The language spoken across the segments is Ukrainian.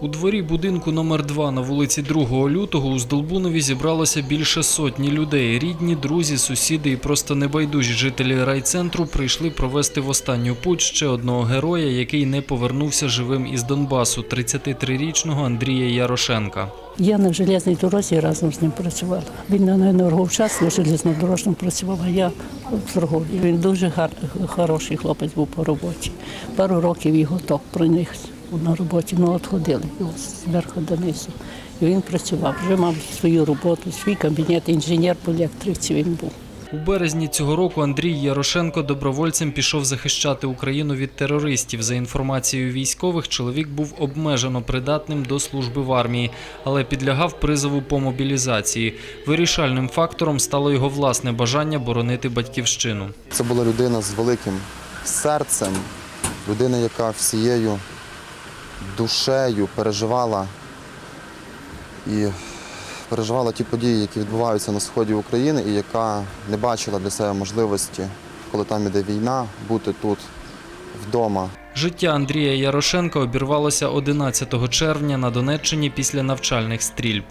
У дворі будинку номер 2 на вулиці 2 лютого у Здолбунові зібралося більше сотні людей. Рідні, друзі, сусіди і просто небайдужі жителі райцентру прийшли провести в останню путь ще одного героя, який не повернувся живим із Донбасу, 33-річного Андрія Ярошенка. Я на железній дорозі разом з ним працювала. Він на енергоучастку железнодорожному працював, а я в торговлі. Він дуже гар, хороший хлопець був по роботі. Пару років його топ проник на роботі, ну от ходили його зверху донизу. І він працював, вже мав свою роботу, свій кабінет, інженер по електриці він був. У березні цього року Андрій Ярошенко добровольцем пішов захищати Україну від терористів. За інформацією військових, чоловік був обмежено придатним до служби в армії, але підлягав призову по мобілізації. Вирішальним фактором стало його власне бажання боронити батьківщину. Це була людина з великим серцем, людина, яка всією душею переживала і переживала ті події, які відбуваються на сході України, і яка не бачила для себе можливості, коли там іде війна, бути тут вдома. Життя Андрія Ярошенка обірвалося 11 червня на Донеччині після навчальних стрільб.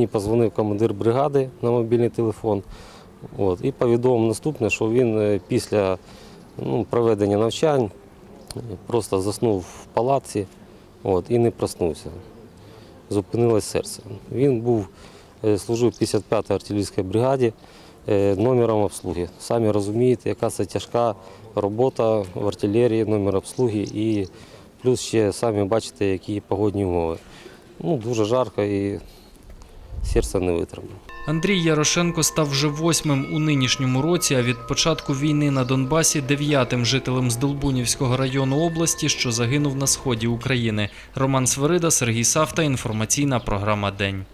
Мені позвонив командир бригади на мобільний телефон от, і повідомив наступне, що він е, після ну, проведення навчань е, просто заснув в палаці от, і не проснувся. Зупинилось серце. Він був, е, служив 55-й артилерійській бригаді номером обслуги. Самі розумієте, яка це тяжка робота в артилерії, номер обслуги і плюс ще самі бачите, які погодні умови. Ну, дуже жарко і серце не витримало. Андрій Ярошенко став вже восьмим у нинішньому році, а від початку війни на Донбасі дев'ятим жителем Здолбунівського району області, що загинув на сході України. Роман Свирида, Сергій Савта. Інформаційна програма День.